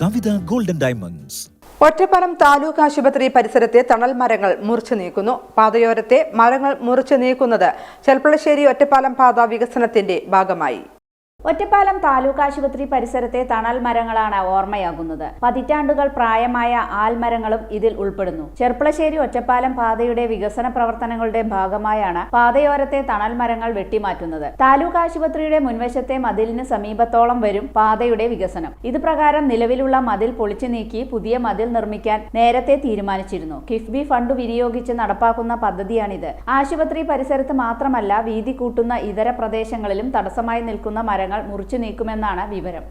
Kavitha golden diamonds. Ottapalam taluk ആശുപത്രി പരിസരത്തെ തണൽ മരങ്ങൾ മുറിച്ചു നീക്കുന്നു. പാതയോരത്തെ മരങ്ങൾ മുറിച്ചു നീക്കുന്നത് ചെൽപ്പളശ്ശേരി ഒറ്റപ്പാലം പാത വികസനത്തിന്റെ ഭാഗമായി. ഒറ്റപ്പാലം താലൂക്ക് ആശുപത്രി പരിസരത്തെ തണൽ മരങ്ങളാണ് ഓർമ്മയാകുന്നത്. പതിറ്റാണ്ടുകൾ പ്രായമായ ആൽമരങ്ങളും ഇതിൽ ഉൾപ്പെടുന്നു. ചെർപ്പളശ്ശേരി ഒറ്റപ്പാലം പാതയുടെ വികസന പ്രവർത്തനങ്ങളുടെ ഭാഗമായാണ് പാതയോരത്തെ തണൽ മരങ്ങൾ വെട്ടിമാറ്റുന്നത്. താലൂക്ക് ആശുപത്രിയുടെ മുൻവശത്തെ മതിലിന് സമീപത്തോളം വരും പാതയുടെ വികസനം. ഇത് പ്രകാരം നിലവിലുള്ള മതിൽ പൊളിച്ചു നീക്കി പുതിയ മതിൽ നിർമ്മിക്കാൻ നേരത്തെ തീരുമാനിച്ചിരുന്നു. കിഫ്ബി ഫണ്ട് വിനിയോഗിച്ച് നടപ്പാക്കുന്ന പദ്ധതിയാണിത്. ആശുപത്രി പരിസരത്ത് മാത്രമല്ല വീതി കൂട്ടുന്ന ഇതര പ്രദേശങ്ങളിലും തടസ്സമായി നിൽക്കുന്ന മരങ്ങൾ മുറിച്ചു നീക്കുമെന്നാണ് വിവരം